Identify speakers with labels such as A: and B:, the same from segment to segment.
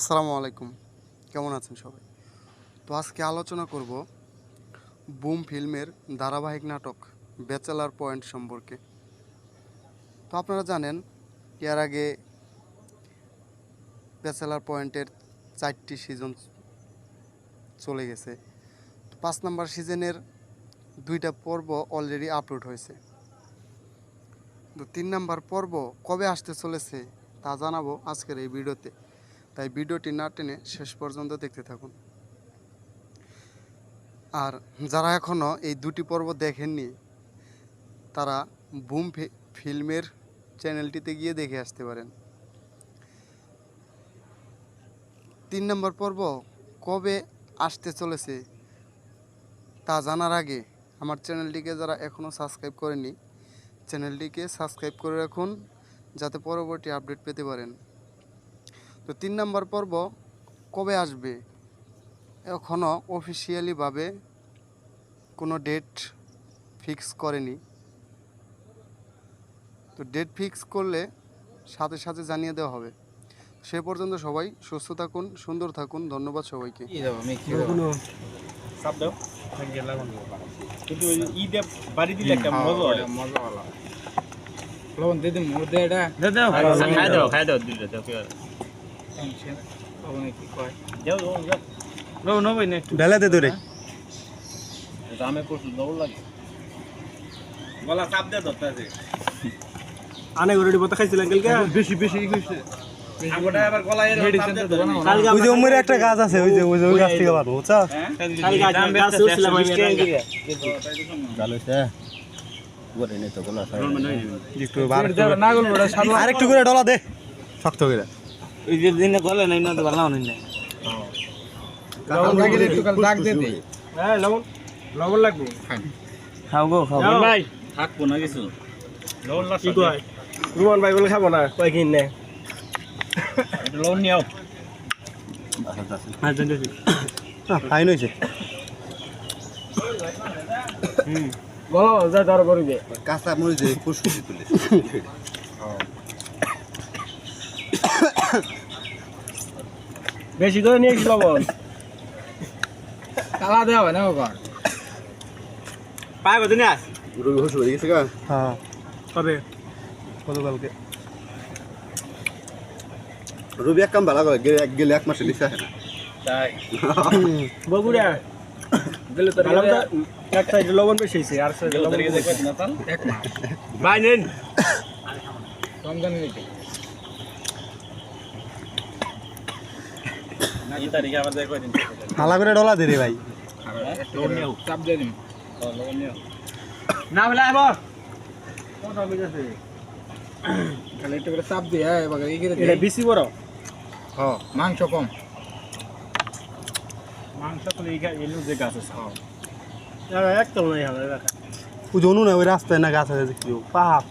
A: আসসালামু আলাইকুম। কেমন আছেন সবাই? তো আজকে আলোচনা করব বুম ফিল্মের ধারাবাহিক নাটক ব্যাচেলার পয়েন্ট সম্পর্কে। তো আপনারা জানেন, এর আগে ব্যাচেলার পয়েন্টের চারটি সিজন চলে গেছে। তো পাঁচ নাম্বার সিজনের দুইটা পর্ব অলরেডি আপলোড হয়েছে। তো তিন নাম্বার পর্ব কবে আসতে চলেছে তা জানাব আজকের এই ভিডিওতে। তাই ভিডিওটি না টেনে শেষ পর্যন্ত দেখতে থাকুন। আর যারা এখনও এই দুটি পর্ব দেখেননি, তারা বুম ফিল্মের চ্যানেলটিতে গিয়ে দেখে আসতে পারেন। তিন নম্বর পর্ব, কবে আসতে চলেছে তা জানার আগে আমার চ্যানেলটিকে যারা এখনও সাবস্ক্রাইব করেনি চ্যানেলটিকে সাবস্ক্রাইব করে রাখুন, যাতে পরবর্তী আপডেট পেতে পারেন। তো তিন নম্বর পর্ব কবে আসবে? এখনও অফিসিয়ালিভাবে কোনো ডেট ফিক্স করেনি। তো ডেট ফিক্স করলে সাথে সাথে জানিয়ে দেওয়া হবে। সে পর্যন্ত সবাই সুস্থ থাকুন সুন্দর থাকুন। ধন্যবাদ সবাইকে।
B: কি দেবো মিক্সি দেবো?
C: চাপ দাও কিন্তু ওই ঈদে বাড়ি দিলে একটা মজা হয়
B: টেনশন কি কয়?
C: যাও যাও নো ভাই না একটু।
A: বেলা দে দূরে
C: দামে দৌড় লাগে। গলা চাপ দে ধরতে আছে।
D: আনে গরুটি বতা খাইছিলেন কালকে?
C: বেশি বেশি হইছে। আগোটা আবার গলা এর
B: মেডিসিন তো দেবো না।
D: কালকে
A: ওই যে উমের একটা গাছ আছে ওই যে ওই যে ওই গাছ থেকে পারব বুঝছ?
B: ওটা সাদা
A: আরেকটু করে ডলা দে। শক্ত করে।
D: ওই যে দিনে গলে নাই না তো ভালো হই না
B: লবণ লাগিয়ে একটু কাল দাগ দিয়ে দে।
D: হ্যাঁ লবণ
B: লবণ লাগবে।
D: খাও গো খাও
C: ভাই থাকব না কিছু। লবণ লাস
D: কি কয়? রুমান ভাই বলে খাব না কয় কিন নে?
C: লবণ নিও
D: হ্যাঁ জানি
A: ফাইন হয়েছে
D: বলো যা ধর করে দে
A: কাঁচা মরিচ ফুসফুসি তুলে।
D: বেশি করে নিয়ে লবণ।
B: তালা দেওয়া হয় না ওখান
D: পায় কত নিয়ে আস।
A: রবি হুস হয়ে গেছে গা। হ্যাঁ।
D: কবে?
A: গতকালকে। রবি এক কাম ভালো করে গেলে এক গেলে এক মাসে লিখে আসে না।
C: তাই।
D: বগুড়া। গেলে তো এক সাইডে লবণ বেশি হয়েছে আর সাইডে লবণ
B: এক মাস।
D: ভাই নেন।
C: এই
A: হালা করে ডলা দে রে ভাই।
B: চাপ দিয়ে দিন
C: লবণ নিও
D: না বলে আইবো কত মিটাছে
B: খালি একটু করে চাপ দিয়ে এবার
D: এটা বেশি বড়।
B: হ্যাঁ মাংস কম।
C: মাংস তো এই গা যে গাছ আছে।
D: একদম নাই হবে
A: ওই না ওই রাস্তায় না গাছ আছে দেখি। পাহাড়।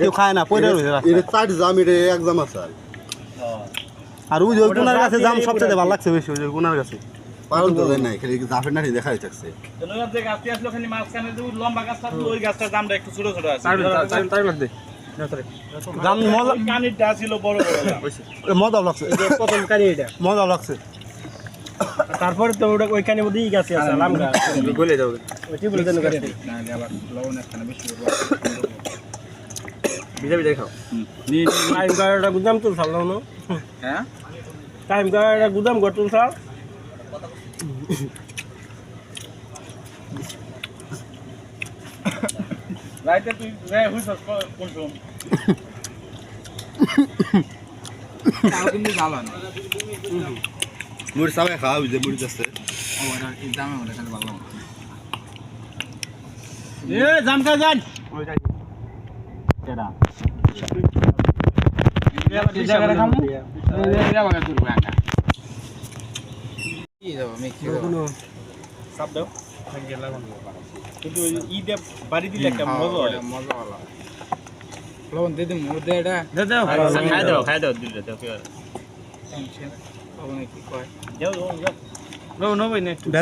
A: কেউ খায় না পয়লা রয়েছে
E: এটা চার জাম এটা এক জাম আছে আর
A: ওই যে ওই কোনার গাছে জাম সবচেয়ে ভালো লাগছে বেশি ওই
E: তো নাই খালি জাফের থাকছে।
C: এলাকার যে গাছটি আসলো খালি মাঝখানে যে লম্বা গাছটা ছিল, ওই গাছটার দামটা একটু ছোট ছোট আছে।
D: টাইম টাইম লাগবে
A: জাম মজা
C: ওই কানিরটা ছিল বড় বড়
A: মজা লাগছে।
D: প্রথম কানি এটা।
A: মজা লাগছে।
D: তারপরে তো ওটা ওইখানে মধ্যে ই গাছ আছে লাম গাছ।
A: গলে যাবে।
D: ওইটি বলে দেন গাছ
B: না আবার লবণ একখানে বেশি করব
A: ভিজা ভিজা খাও
D: টাইম গাড়িটা গুদাম সাল না
B: হ্যাঁ?
D: টাইম গাড়িটা গুদাম গড় তুল সাল
C: রাইতে তুই রে হুইছস ক- কোন সময়?
B: তাও কিন্তু জ্বালা
E: মুড়ি সাবাই খাওয়া ওই মুড়ি আছে
B: ও এটা এই হলে খালি ভালো
C: এ জামকা যান
B: দেবো
C: ঈদে বাড়ি দিলে একটা মজা হয়
B: মজা ভালো লবণ দিয়ে দিন মুড় দিয়ে এটা
C: দে দাও খাই দাও খাই দাও দিলে দাও কি
B: টেনশন লবণে কি কয়
C: যাও যাও নো নো ভাই না একটু
A: দে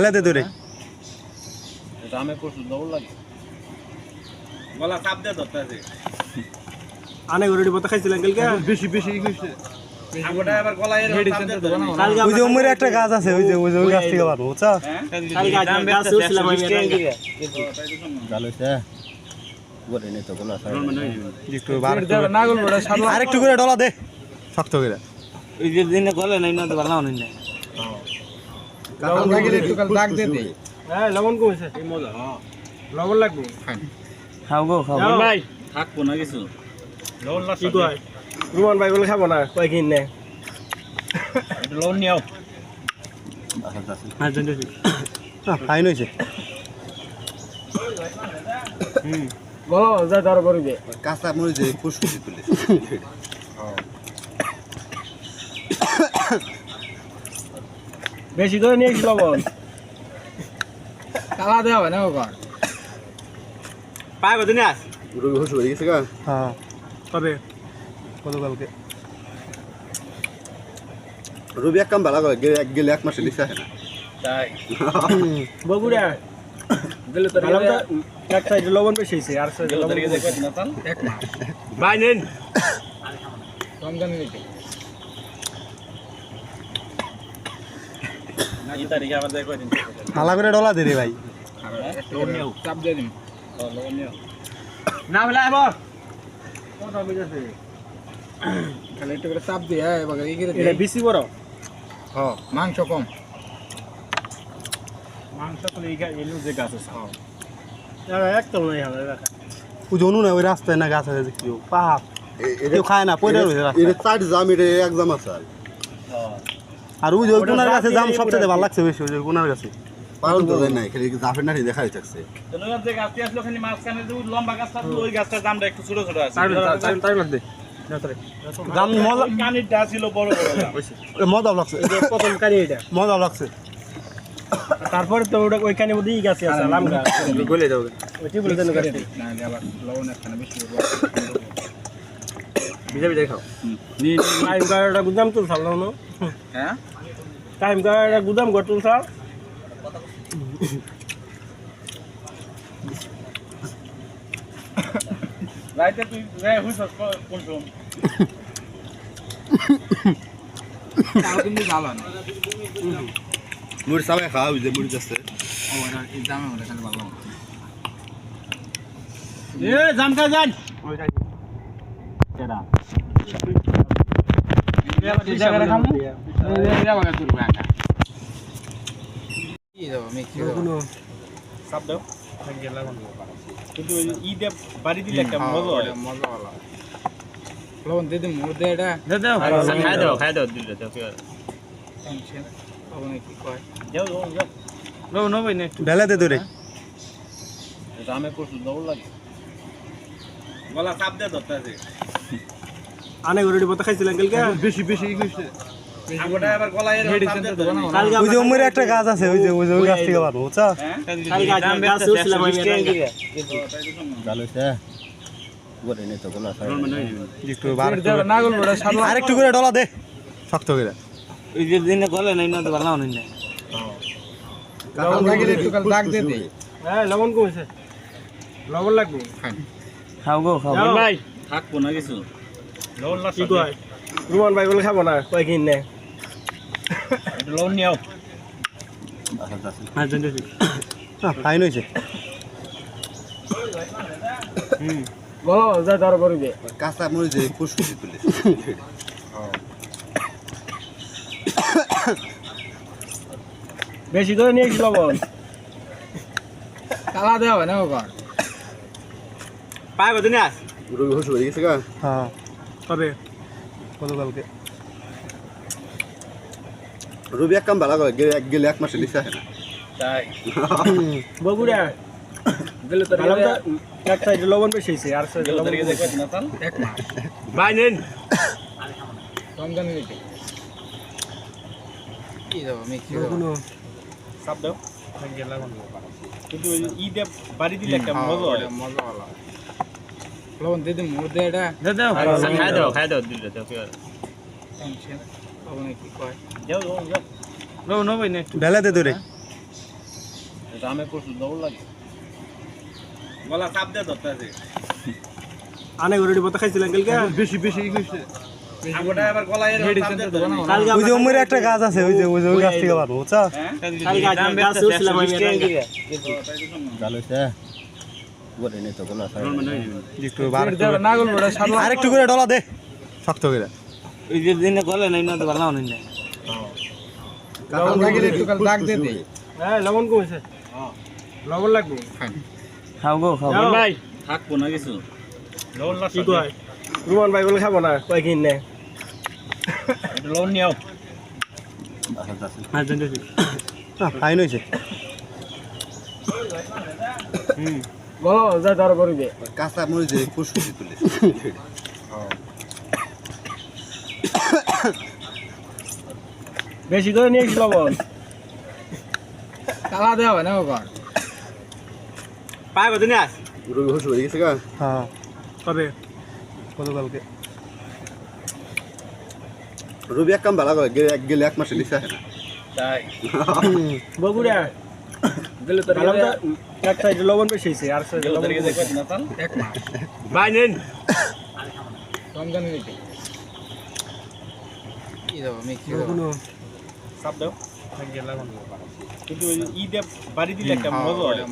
C: দামে দৌড় লাগে গলা চাপ দে ধরতে আছে
D: আনে গরুটি বতা খাইছিলেন কালকে।
E: বেশি বেশি।
D: কালকে
F: ওই যে উমের একটা গাছ আছে ওই যে ওই যে ওই গাছ থেকে পারব বুঝছ?
C: হ্যাঁ?
F: আরেকটু করে ডলা দে শক্ত করে।
D: ওই যে দিনে গলে নাই না তো ভালো নাই না হ্যাঁ। লবণ কমেছে। লবণ লাগবে। খাও গো খাও ভাই।
C: থাকব না কিছু।
D: কি কয় রুমান ভাই বলে খাব না কয় কিন নে
C: লবণ নিও
F: ফাইন হয়েছে
D: বলো যা ধর করে দে
E: কাঁচা মরিচ ফুসফুসি তুলে
D: বেশি করে নিয়েছি লবণ
F: তালা দেওয়া হবে না
D: পায় কত নিয়ে আস
E: রবি হয়ে গেছে গা
F: হ্যাঁ
D: কবে
F: গতকালকে।
E: রবি এক কাম ভালো করে গেলে এক গেলে এক মাসে লিখে আসে না।
C: তাই?
D: বগুড়া।
C: গেলে তো
D: ভালো এক সাইডে লবণ বেশি হয়েছে আর সাইডে লবণ
C: না তাল
D: ভাই নেন।
F: হালা করে ডলা দে রে ভাই।
C: লবণ চাপ দিয়ে দিন। লবণ নিও
D: না বলে আইব
F: খালি একটু করে চাপ দিয়ে এবার
D: এটা বেশি বড়?
F: হ মাংস কম।
D: মাংস তো এই গা- যে গাছ আছে। একদম নাই হবে রাখা।
F: না ওই রাস্তায় না গাছ আছে যে কেউ? পাহাড়। কেউ খায় না পয়লা রয়েছে রাস্তায়।
E: এটা চার জাম এটা এক জাম আছে আর।
F: আর ওই যে ওই কোনার গাছে জাম
D: এই
F: সবচেয়ে ভালো লাগছে বেশি ওই গাছে।
E: তো। যায় জাফের
C: তো যে গাছটি আসলো খালি মাঝখানে যে লম্বা গাছটা ছিল, ওই গাছটার দামটা একটু ছোট ছোট আছে।
F: টাইম লাগবে মজা
C: ওই কানিরটা ছিল বড় বড় দাম।
F: মজা লাগছে।
D: এই প্রথম কারি এটা।
F: মজা লাগছে।
D: তারপরে তো ওটা ওইখানে ই গাছ আছে লাম গাছ।
F: গলে যাবে।
D: ওই টিবুল দেন গাছ
F: ভিজা ভিজা খাও।
C: নি-
D: টাইম কারটা গুদাম সাল না
C: হ্যাঁ?
D: টাইম কারটা গুদাম তুল সাল
C: রাইতে তুই রে হুইছস ক- কোন
E: মরিচ সবাই খাওয়া হয়েছে মরিচ আছে
C: এ জামকা জান দাও কিন্তু ওই ঈদে বাড়ি দিলে একটা মজা হয়।
F: লবণ দিয়ে দিন মোর দে এটা
C: খাই দাও খাই দাও দিলে তো কি
F: লবণ কি কয়?
C: যাও যাও যাও। নো জামে দৌড় লাগে। গলা চাপ দিয়ে ধরতে আছে
D: আনে গরুটি খাইছিলেন কালকে?
E: বেশি বেশি ই
F: ওই যে উমের একটা গাছ আছে ওই যে ওই যে ওই গাছ থেকে পারব বুঝছ?
C: হ্যাঁ?
F: আরেকটু করে ডলা দে। শক্ত করে।
D: ওই যে দিনে গলে নাই না তো ভালো নাই। না হ্যাঁ লবণ কমেছে। লবণ লাগবে। খাও গো খাও। ভাই।
C: থাকব না কিছু। লবণ
D: কি কয়? রুমান ভাই বলে খাব না। কয় কিন? নে
C: একটু লবণ নিও
D: হ্যাঁ
F: ফাইন হয়েছে।
D: বলো যা ধর করে দে
E: কাঁচা মরিচ ফুসফুসি তুলে।
D: বেশি করে নিয়েছি লবণ।
F: তালা দেওয়া হবে না ওবার
D: পায় কত নিয়ে আস।
E: রবি হয়ে গেছে গা।
F: হ্যাঁ
D: কবে?
F: গতকালকে।
E: রবি এক কাম ভালো করে গেলে এক গেলে এক মাসে লিখে আসে না।
C: তাই?
D: বগুড়া।
C: গেলে তো
D: এক সাইডে লবণ বেশি হয়েছে আর সাইডে
C: গেলে তো
D: লবণ
C: রেখে
D: কম
C: দেখো না তাল
D: ভাই নেন।
C: চাপ দাও কিন্তু ঈদে বাড়ি দিলে একটা মজা হয়
F: লবণ দিয়ে দিন মোর দে এটা
C: খাই দাও খাই দাও দিলে তো কি
F: ঢেলাতে
D: আনে গরুটি খাইছিলেন কালকে
E: বেশি বেশি কইছে
C: ধরে
F: ওই যে ওমরে একটা গাছ আছে ওই যে ওই যে ওই গাছ থেকে পারব বুঝছ? আরেকটু করে ডলা দে শক্ত করে।
D: ওই যে দিনে গলে নাই না তো ভালো নাই না হ্যাঁ লবণ কমেছে। লবণ লাগবে। খাও গো খাও ভাই
C: থাকব না কিছু। লবণ
D: কি কয়? রুমান ভাই বলে খাব না কয় কিন নে?
C: লবণ নিও
F: ফাইন হয়েছে।
D: বলো যা ধর করবে
E: কাঁচা মরিচ ফুসফুসি তুলে
D: বেশি করে নিয়ে লবণ। কালা দেওয়া হয় না ওখান পায় কত নিয়ে আস
E: রবি হসু হয়ে গেছে
F: হ্যাঁ।
D: কবে?
F: গতকালকে।
E: রবি এক কাম ভালো করে গেলে এক গেলে এক মাসে লিখা না।
C: তাই?
D: বগুড়া। গেলে তো এক সাইড লবণ বেশি হয়েছে আর সাইড
C: দেখবেন না তাল
D: ভাই নেন
C: চাপ দাও কিন্তু ঈদে বাড়ি দিলে একটা মজা হয়।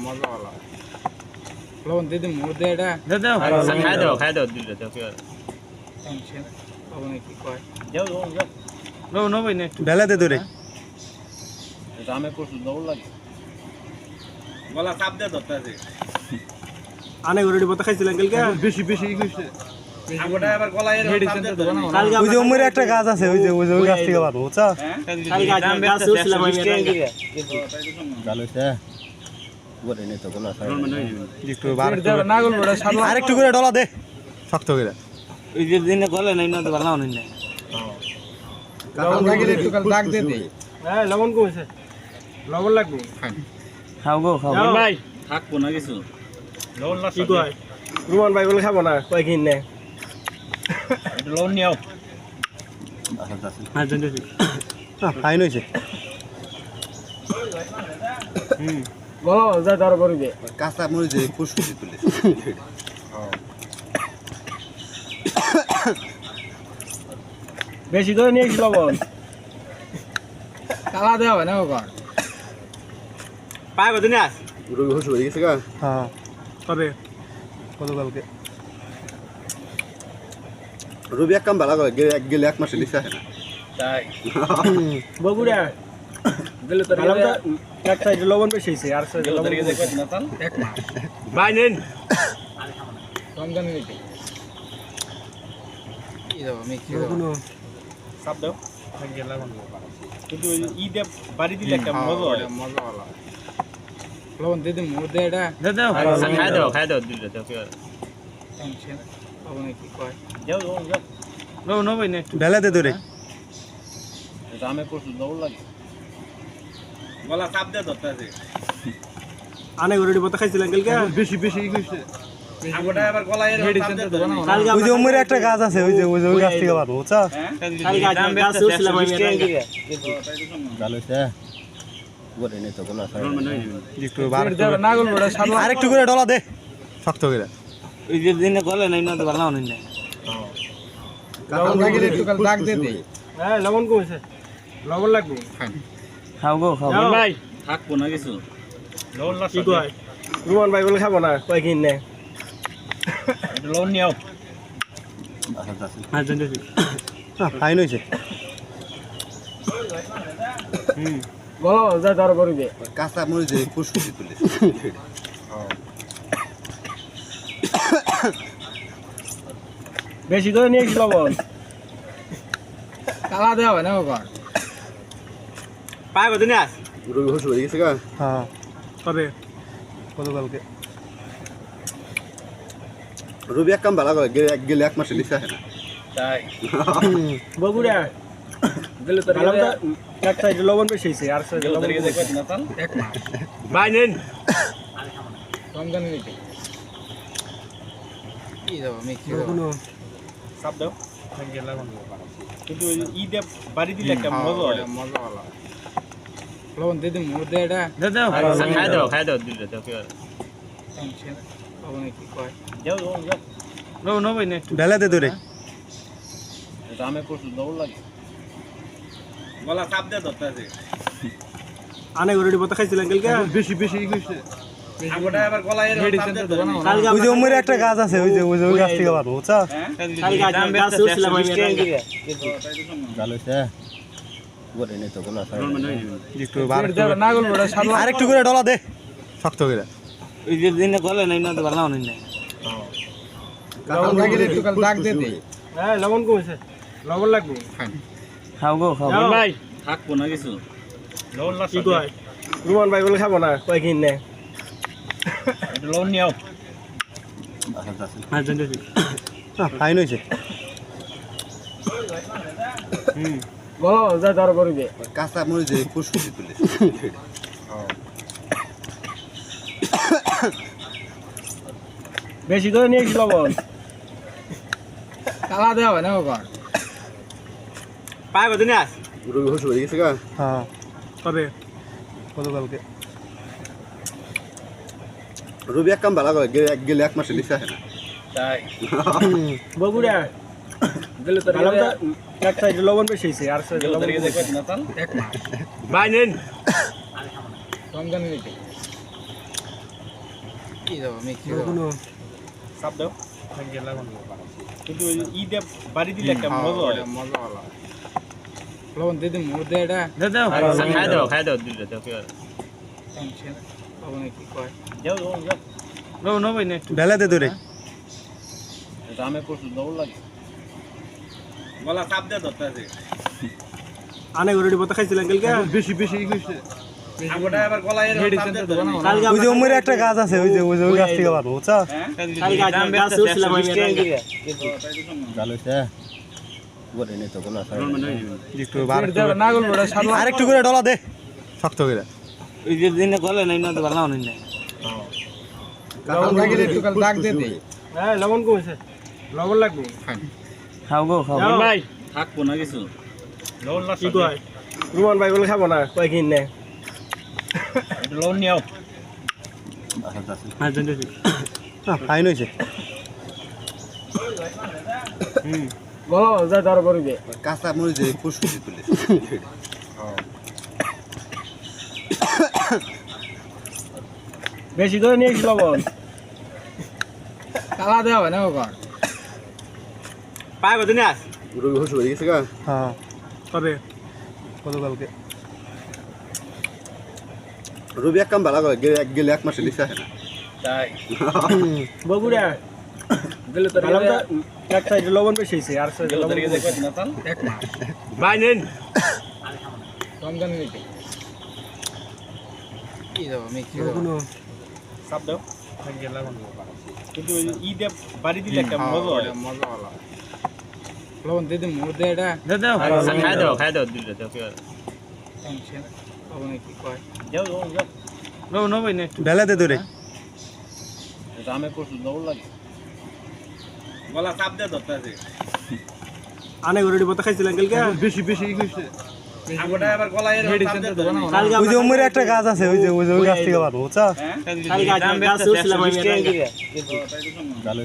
D: লবণ দিয়ে দিন মুড় দিয়ে এটা।
C: খাই দাও খাই দাও দিলে দাও
D: লবণ কি কয়?
C: যাও যাও যাও।
D: লবণ হবে না
F: ঢেলে দে দূরে।
C: দামে প্রচুর দৌড় লাগে। গলা চাপ দিয়ে ধরতে আছে
D: আনে করে বতা খাইছিলেন কালকে।
E: বেশি বেশি ই
F: ওই যে একটা গাছ। আছে ওই যে ওই যে ওই গাছ থেকে পারব বুঝছ?
C: হ্যাঁ?
D: গাছ না গেল ওটা
F: আরেকটু করে ডলা দে শক্ত করে।
D: ওই যে দিনে গলে নাই না তো ভালো নাই না হ্যাঁ লবণ কমেছে। লবণ লাগবে। খাও গো খাও ভাই
C: থাকব না কিছু। লবণ
D: কি
C: লাগছে
D: কয়? রুমান ভাই বলে খাব না কয় কিন নে
C: একটু লবণ নিও
F: ফাইন হয়েছে
D: বলো যা ধর করবে
E: কাঁচা মরিচ ফুসফুসি তুলে
D: বেশি করে নিয়ে লবণ কালা দেওয়া হয়। না ওখান পায় কত নিয়ে আস।
E: রবি হয়ে গেছে গা।
F: হ্যাঁ।
D: কবে?
F: গতকালকে।
E: রবি এক কাম ভালো করে গেলে এক গেলে এক মাসে লিখা না।
C: তাই?
D: বগুড়া। গেলে তো এক সাইড লবণ বেশি হয়েছে আর সাইড লবণ
C: তারিখে দেখবেন না তাল
D: ভাই নেন।
C: চাপ দাও। কিন্তু ওই ঈদে বাড়ি দিলে একটা মজা হয়
D: লবণ দিয়ে দিন মুড় দিয়ে এটা
C: খাই দাও খাই দাও দিলে দাও
D: কি কয়?
C: যাও যাও যাও।
D: লবণ হবে না
F: ঢেলে দে দূরে।
C: দামে প্রচুর দৌড় লাগে। গলা চাপ দিয়ে ধরতে আছে
D: আনে করে বতা খাইছিলেন কালকে।
E: বেশি বেশি কইছে
C: আগোটা এবার গলায় এরকম চাপ দিয়ে ধরে
F: ওই যে ওমরে একটা গাছ আছে ওই যে ওই যে ওই গাছ থেকে পারব বুঝছ?
C: হ্যাঁ?
F: আরেকটু করে ডলা দে। শক্ত করে।
D: ওই যে দিনে গলে নাই না তো ভালো নাই না হ্যাঁ লবণ কমেছে। লবণ লাগবে। খাও গো খাও ভাই
C: থাকব না কিছু। লবণ
D: কি কয়? রুমান ভাই বলে খাব না কয় কিন নে?
C: লবণ নিও
F: ফাইন হয়েছে
D: বলো যা ধর করবে।
E: কাঁচা মরিচ দিয়ে ফুসফুসি তুলে।
D: বেশি করে নিয়ে লবণ কালা দেওয়া হয় না ওখান পায় কত নিয়ে আস
E: রবি হসু হয়ে গেছে
F: হ্যাঁ।
D: কবে?
F: গতকালকে।
E: রবি এক কাম ভালো করে গেলে এক গেলে এক মাসে লিখা না।
C: তাই?
D: বগুড়া গেলে তো এক সাইড লবণ বেশি হয়েছে আর সাইড
C: তারিখে না তাল
D: ভাই নেন
C: চাপ দাও। কিন্তু ওই ঈদে বাড়ি দিলে একটা মজা হয়
D: লবণ দিয়ে দিন মুড় দিয়ে এটা।
C: খাই দাও খাই দাও দিলে দাও
D: লবণ কি কয়?
C: যাও যাও
D: হবে না
F: ঢেলে দে দূরে।
C: জামে প্রচুর লবণ লাগে। গলা চাপ দিয়ে ধরতে আছে
D: আনে গরুটি পথে খাইছিলেন কালকে?
E: বেশি বেশি ই কইছে
F: ওই যে ওমরে একটা গাছ আছে ওই যে ওই যে ওই গাছ থেকে পারব বুঝছ?
C: হ্যাঁ?
F: আরেকটু করে ডলা দে। শক্ত করে।
G: ওই যে দিনে গলে নাই না তো ভালো নাই। না
D: হ্যাঁ লবণ কমেছে। লবণ লাগবে।
G: খাও গো খাও
D: ভাই
C: থাকব না কিছু। লবণ
D: কি
C: লাগবে
D: কয়? রুমান ভাই বলে খাব না। কয় কিন? নে
C: একটু লবণ নিও
F: ফাইন হয়েছে।
E: কাঁচা মরিচ ফুসফুসি তুলে।
D: বেশি করে নিয়ে লবণ। কালা দেওয়া হয় না ওখান পায় কত নিয়ে আস।
E: রবি হয়ে গেছে গা।
F: হ্যাঁ।
D: কবে?
F: গতকালকে।
E: রবি এক কাম ভালো করে গেলে এক- গেলে এক মাসে লিখা হয় না
C: তাই
D: বগুড়া গেলে তো এক সাইডে লবণ বেশি হয়েছে আর সাইডে লবণ
C: না তাল
D: ভাই নেন
C: চাপ দাও কিন্তু ওই ঈদে বাড়ি দিলে একটা মজা হয়
D: লবণ দিয়ে দিন মধ্যে এটা
G: দে দাও
C: খাই দাও খাই দাও দিলে দাও
D: কি কয়
C: যাও যাও যাও
G: নো নো ভাই না
F: ঢেলে দে দূরে
C: জামে প্রচুর লবণ লাগে চাপ ধরতে
D: আনে গরুটি খাইছিলেন কালকে?
E: বেশি বেশি
C: ধরে
F: একটা গাছ আছে, ওই যে ওই যে, ওই গাছ থেকে আরেকটু করে ডলা দে শক্ত করে।
G: ওই যে দিনে গলে নাই না তো ভালো নাই
D: হ্যাঁ লবণ কমেছে। লবণ লাগবে।
G: খাও গো খাও
D: ভাই
C: থাকব না কিছু। লবণ
D: কি কয়? রুমান ভাই বলে খাব না কয় কিন নে?
C: একটু লবণ নিও
F: ফাইন হয়েছে।
D: বলো যা ধর করবে।
E: কাঁচা মরিচ ফুসফুসি তুলে।
D: বেশি করে নিয়ে লবণ। কালা দেওয়া হয় না ওখান পায় কত নিয়ে আস
E: রবি হুসু হয়ে গেছে গা?
F: হ্যাঁ।
D: কবে?
F: গতকালকে।
E: রবি এক কাম ভালো করে গেলে এক- গেলে এক মাসে লিখা হয় না।
C: তাই?
D: বগুড়া। গেলে তো এক সাইডে লবণ বেশি হয়েছে আর সাইডে লবণ
C: তারিখে দেখবে না তাল
D: ভাই নেন।
C: চাপ দাও। কিন্তু ওই ঈদে বাড়ি দিলে একটা মজা হয়।
D: লবণ দিয়ে দিন মধ্যে এটা।
G: দে দাও
C: খাই দাও খাই দাও দিলে দাও
D: কি কয়?
C: যাও যাও যাও।
G: নো নো ভাই না
F: ঢেলে দে দূরে।
C: জামে প্রচুর লবণ লাগে। গলা চাপ দিয়ে ধরতে আছে
D: আনে গরুটি পথে খাইছিলেন কালকে?
E: বেশি বেশি ই
F: ওই যে ওমরে একটা গাছ আছে ওই যে ওই যে ওই গাছ থেকে পারব বুঝছ?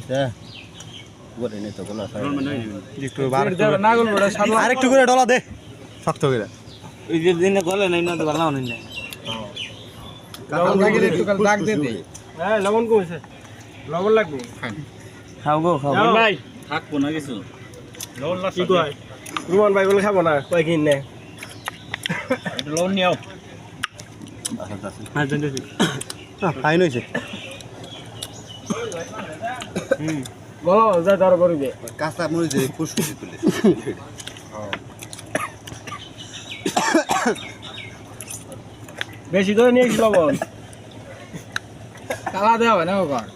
C: হ্যাঁ
F: আরেকটু করে ডলা দে শক্ত করে।
G: ওই যে দিনে গলে নাই না তো ভালো নাই না
D: হ্যাঁ লবণ কমেছে। লবণ লাগবে।
G: খাও গো খাও
D: ভাই
C: থাকব না কিছু। লবণ
D: কি
C: লাগবে
D: কয়? রুমান ভাই বলে খাব না। কয় কিন? নে
C: একটু লবণ নিও
F: ফাইন হয়েছে
D: বলো
E: কাঁচা মরিচ ফুসফুসি তুলে।
D: বেশি করে নিয়ে লবণ কালা দেওয়া হয় না ওখান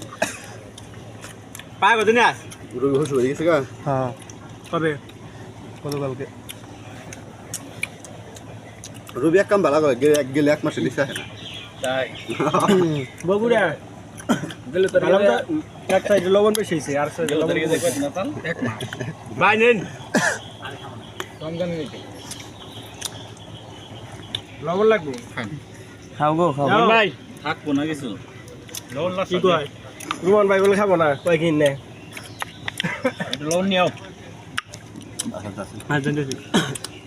D: পায় কত নিয়ে আস
E: রবি হুসু হয়ে গেছে গা।
F: হ্যাঁ।
D: কবে?
F: গতকালকে।
E: রবি এক কাম ভালো করে গেলে এক- গেলে এক মাসে লিখা হয় না।
C: তাই।
D: বগুড়া। গেলে তো এক সাইডে লবণ বেশি হয়েছে আর সাইডে লবণ
C: না তাল
D: ভাই নেন। লবণ লাগবে?
G: খাও গো খাও
D: ভাই।
C: থাকব না কিছু। লবণ
D: কি কয়? রুমান ভাই বলে খাব না কয় কিন নে?
C: লবণ নিও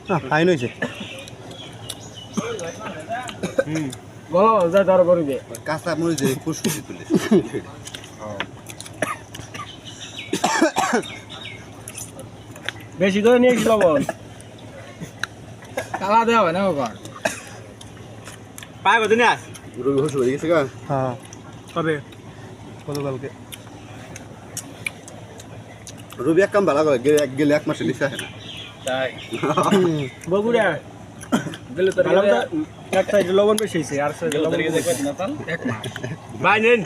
D: হ্যাঁ
F: ফাইন হয়েছে।
D: বলো যা ধর করে দে।
E: কাঁচা মরিচে ফুসফুসি তুলে।
D: বেশি করে নিয়েছি লবণ। কালা দেওয়া হয় না ওখান
G: পায় কদিন আস
E: রবি হুসু হয়ে গেছে গা?
F: হ্যাঁ।
D: কবে?
F: গতকালকে।
E: রবি এক কাম ভালো করে গেলে এক গেলে এক মাসে লিখে আসে না।
C: তাই।
D: বগুড়া ভালো তো এক সাইড লবণ বেশি হয়েছে আর সাইড লবণ এক ভাই নেন।